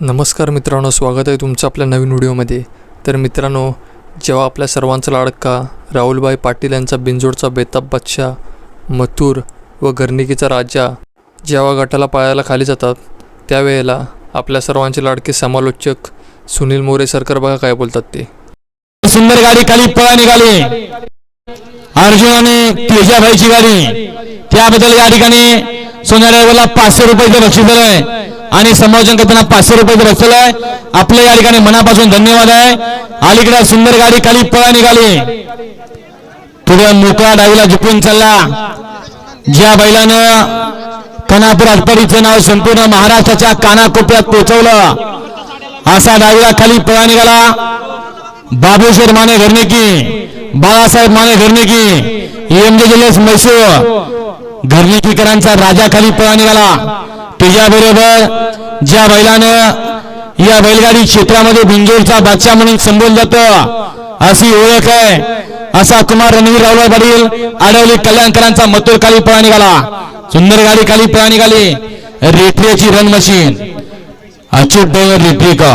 नमस्कार मित्रांनो स्वागत आहे तुमचं आपल्या नवीन व्हिडिओमध्ये. तर मित्रांनो जेव्हा आपल्या सर्वांचा लाडका राहुलभाई पाटील यांचा बिंजोडचा बेताब बादशाह मथुर व गर्निकीचा राजा जेव्हा गटाला पायाला खाली जातात त्यावेळेला आपल्या सर्वांचे लाडके समालोचक सुनील मोरे सरकार बघा काय बोलतात ते. सुंदर गाडी खाली पळा निघाली. अर्जुन आणि तेजाभाईची गाडी. त्याबद्दल या ठिकाणी सोन्या पाचशे रुपयाचं बक्षीस आहे आणि समालोचन करताना पाचशे रुपयाचं बक्षीस आहे. आपल्या या ठिकाणी मनापासून धन्यवाद आहे. अलीकडे सुंदर गाडी खाली पळा निघाली. पुढे मोकळा डावीला झुकून चालला. ज्या बैलानं कनापूर आटपाडीचं नाव संपूर्ण महाराष्ट्राच्या कानाकोपऱ्यात पोहोचवलं असा डावीला खाली पळा निघाला. बाबूशेर माने घरनेकी बाळासाहेब माने घरनेकी एमजे जिल्ह्यास मैसूर घरणेकीकरांचा राजा खाली पळा निघाला. त्याच्याबरोबर ज्या बैलानं या बैलगाडी क्षेत्रामध्ये बिंजोरचा बादशाह म्हणून संबोधलं जातं अशी ओळख आहे. असा कुमार रणवीर रावळ पाटील आडवली कल्याणकरांचा मथुर काली पळा निघाला. सुंदर गाडी काली पळा निघाली. रेटरीची रन मशीन अचूक डोंगर रेटरी का?